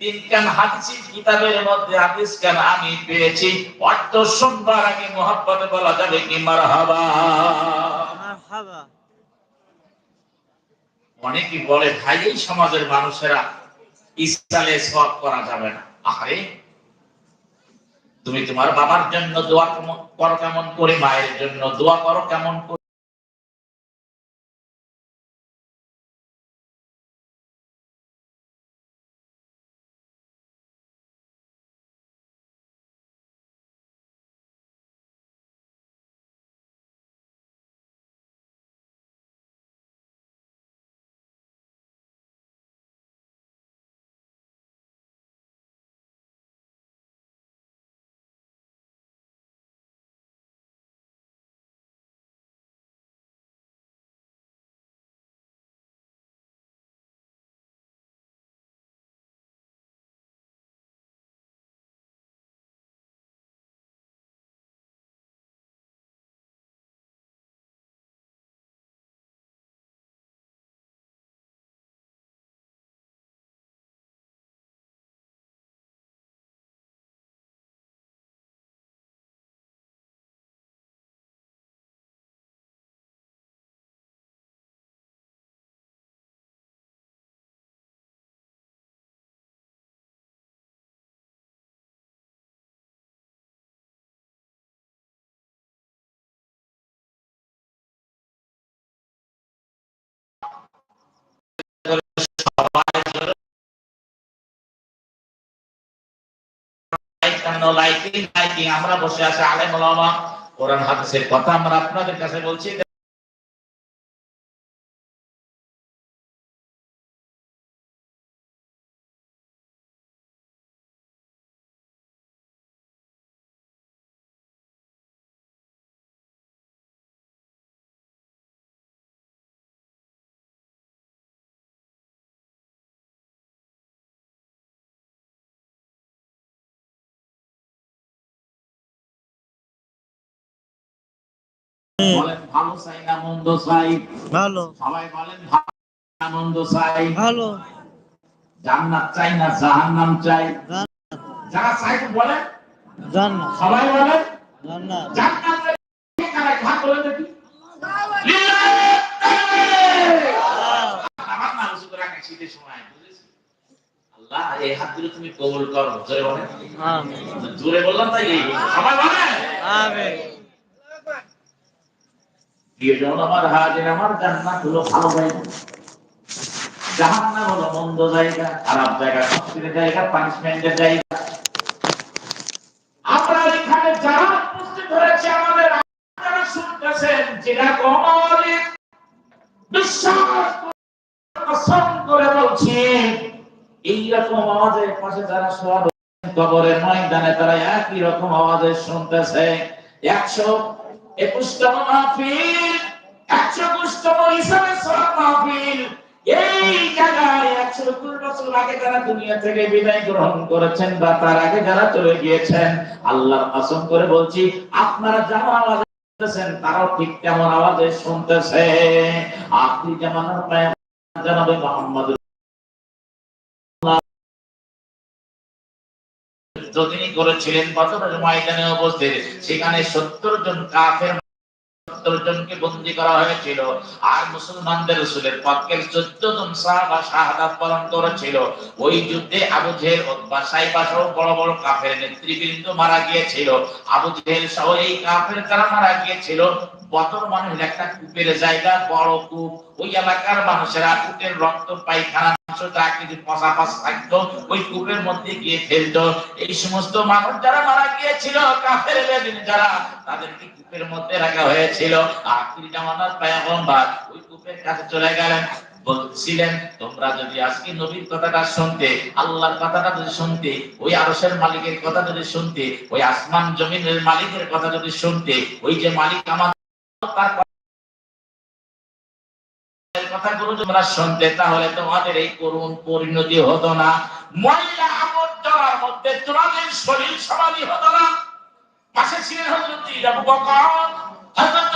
তিন কান হাদিসি কিতাবের মধ্যে হাদিস আমি পেয়েছি। অর্থ শুনবার আগে মোহাব্বতে বলা যাবে কি মারহাবা? অনেকে বলে ভাই এই সমাজের মানুষেরা সব করা যাবে না। আরে তুমি তোমার বাবার জন্য দোয়া করো কেমন করে মায়ের জন্য দোয়া করো কেমন করে? লাইটিং লাইটিং আমরা বসে আছি আলেম ওলামা কোরআন হাদিসের কথা আমরা আপনাদের কাছে বলছি। বলেন ভালো চাই না মন্দ চাই? ভালো। সবাই বলেন ভালো মন্দ চাই? ভালো। জান্নাত চাই না জাহান্নাম চাই? যারা চাই বলেন জান্নাত। সবাই বলেন জান্নাত। জান্নাতের ঠিকানা ঘাট বলে দেখি। আমার নাম করে রাখেন সময় আল্লাহ এই হাত দুটো তুমি কবুল করো জোরে বলেন। জোরে বললাম তাই সবাই বলেন আমিন। প্রিয়জন আমার হাজির, আমার জান্নাত হলো ভালো জায়গা। জাহান্নাম হলো মন্দ জায়গা, খারাপ জায়গা শাস্তির জায়গা পানিশমেন্টের জায়গা। আমাদের একই রকম আওয়াজে শুনতেছে। একশো একুশতম মাহফিল, একশো একুশতম হিসাবে সব মাহফিল। এই জায়গায় একশো একুশ বছর আগে যারা দুনিয়া থেকে বিদায় গ্রহণ করেছেন বা তার আগে যারা চলে গিয়েছেন আল্লাহ কসম করে বলছি, আপনারা যেমন আওয়াজ শুনতেছেন তারাও ঠিক তেমন আওয়াজে শুনতেছে। আপনি যেমন জানাবে মোহাম্মদ যদিনই করেছিলেন বছরের ময়দানে উপস্থিত, সেখানে সত্তর জন কাফের জনকে করা হয়েছিল। আর মুসলমানদের রসুলের পক্ষের চোদ্দ জন সাহাবা শাহাদাত পালন করেছিল। ওই যুদ্ধে আবু জেহেল বড় বড় কাফের নেতৃবৃন্দ মারা গিয়েছিল। আবু জেহেল সহ এই কাফের যারা মারা গিয়েছিল বদর মানে একটা কূপের জায়গা, বড় কূপ। ওই এলাকার মানুষেরা কূপের রক্ত, পায়খানা বলছিলেন, তোমরা যদি আজকে নবীর কথাটা শুনতে, আল্লাহর কথাটা যদি শুনতে, ওই আরশের মালিকের কথা যদি শুনতে, ওই আসমান জমিনের মালিকের কথা যদি শুনতে, ওই যে মালিক আমাদের কথাগুলো তোমরা শুনতে, তাহলে তোমাদের এই করুণ পরিণতি হতো না। ময়লা আবর্জনার মধ্যে তোমাদের শরীর সমাধি হতো না। পাশে ছিলেন হজরত আবু বকর হজরত